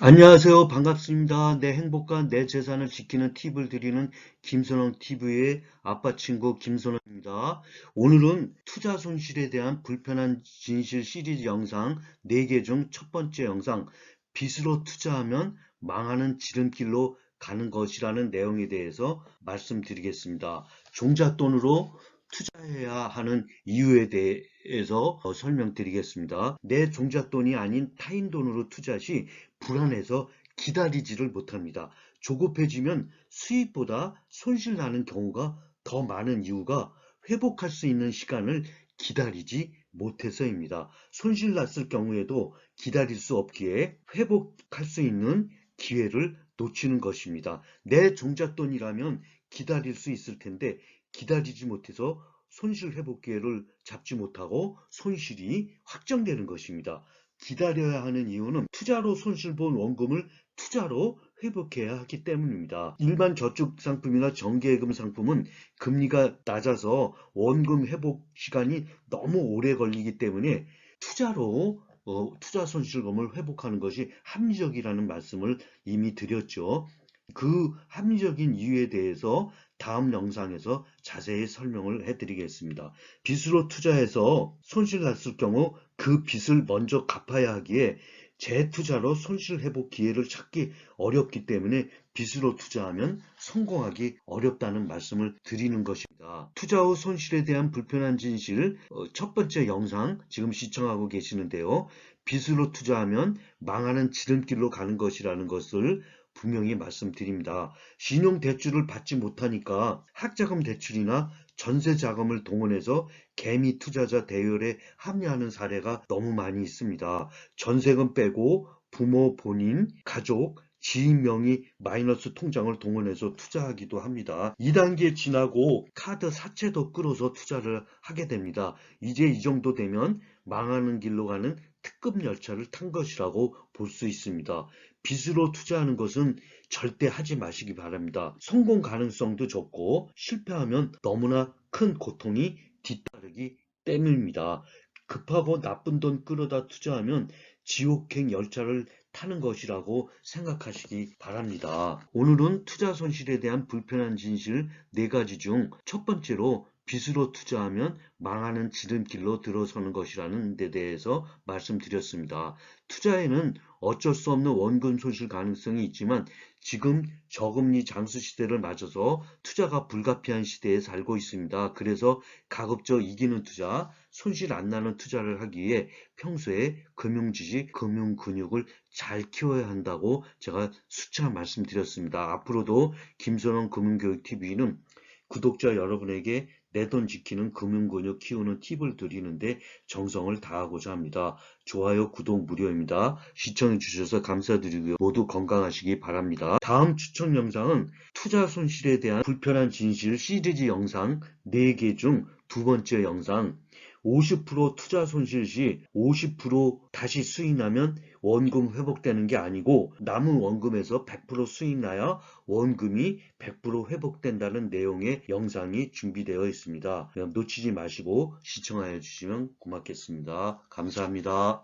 안녕하세요. 반갑습니다. 내 행복과 내 재산을 지키는 팁을 드리는 김선영 TV의 아빠 친구 김선영입니다. 오늘은 투자 손실에 대한 불편한 진실 시리즈 영상 4개 중 첫 번째 영상 빚으로 투자하면 망하는 지름길로 가는 것이라는 내용에 대해서 말씀드리겠습니다. 종잣돈으로 투자해야 하는 이유에 대해서 어, 설명드리겠습니다. 내 종잣돈이 아닌 타인 돈으로 투자 시 불안해서 기다리지를 못합니다. 조급해지면 수입보다 손실 나는 경우가 더 많은 이유가 회복할 수 있는 시간을 기다리지 못해서입니다. 손실 났을 경우에도 기다릴 수 없기에 회복할 수 있는 기회를 놓치는 것입니다. 내 종잣돈이라면 기다릴 수 있을 텐데 기다리지 못해서 손실 회복 기회를 잡지 못하고 손실이 확정되는 것입니다. 기다려야 하는 이유는 투자로 손실 본 원금을 투자로 회복해야 하기 때문입니다. 일반 저축 상품이나 정기예금 상품은 금리가 낮아서 원금 회복 시간이 너무 오래 걸리기 때문에 투자로 어, 투자 손실금을 회복하는 것이 합리적이라는 말씀을 이미 드렸죠. 그 합리적인 이유에 대해서 다음 영상에서 자세히 설명을 해드리겠습니다. 빚으로 투자해서 손실 났을 경우 그 빚을 먼저 갚아야 하기에 재투자로 손실 회복 기회를 찾기 어렵기 때문에 빚으로 투자하면 성공하기 어렵다는 말씀을 드리는 것입니다. 투자 후 손실에 대한 불편한 진실 어, 첫 번째 영상 지금 시청하고 계시는데요. 빚으로 투자하면 망하는 지름길로 가는 것이라는 것을 분명히 말씀드립니다. 신용대출을 받지 못하니까 학자금 대출이나 전세 자금을 동원해서 개미 투자자 대열에 합류하는 사례가 너무 많이 있습니다. 전세금 빼고 부모, 본인, 가족, 지인 명의 마이너스 통장을 동원해서 투자하기도 합니다. 2단계 지나고 카드 사채도 끌어서 투자를 하게 됩니다. 이제 이 정도 되면 망하는 길로 가는 특급 열차를 탄 것이라고 볼 수 있습니다. 빚으로 투자하는 것은 절대 하지 마시기 바랍니다. 성공 가능성도 적고 실패하면 너무나 큰 고통이 뒤따르기 때문입니다. 급하고 나쁜 돈 끌어다 투자하면 지옥행 열차를 타는 것이라고 생각하시기 바랍니다. 오늘은 투자 손실에 대한 불편한 진실 4가지 중 첫 번째로 빚으로 투자하면 망하는 지름길로 들어서는 것이라는 데 대해서 말씀드렸습니다. 투자에는 어쩔 수 없는 원금 손실 가능성이 있지만 지금 저금리 장수 시대를 맞아서 투자가 불가피한 시대에 살고 있습니다. 그래서 가급적 이기는 투자, 손실 안 나는 투자를 하기 위해 평소에 금융지식, 금융근육을 잘 키워야 한다고 제가 수차 말씀드렸습니다. 앞으로도 김선원 금융교육TV는 구독자 여러분에게 내 돈 지키는 금융근육 키우는 팁을 드리는데 정성을 다하고자 합니다. 좋아요, 구독 무료입니다. 시청해 주셔서 감사드리고요. 모두 건강하시기 바랍니다. 다음 추천 영상은 투자 손실에 대한 불편한 진실 시리즈 영상 4개 중 두 번째 영상 50% 투자 손실 시 50% 다시 수익 나면 원금 회복되는 게 아니고 남은 원금에서 100% 수익 나야 원금이 100% 회복된다는 내용의 영상이 준비되어 있습니다. 놓치지 마시고 시청하여 주시면 고맙겠습니다. 감사합니다.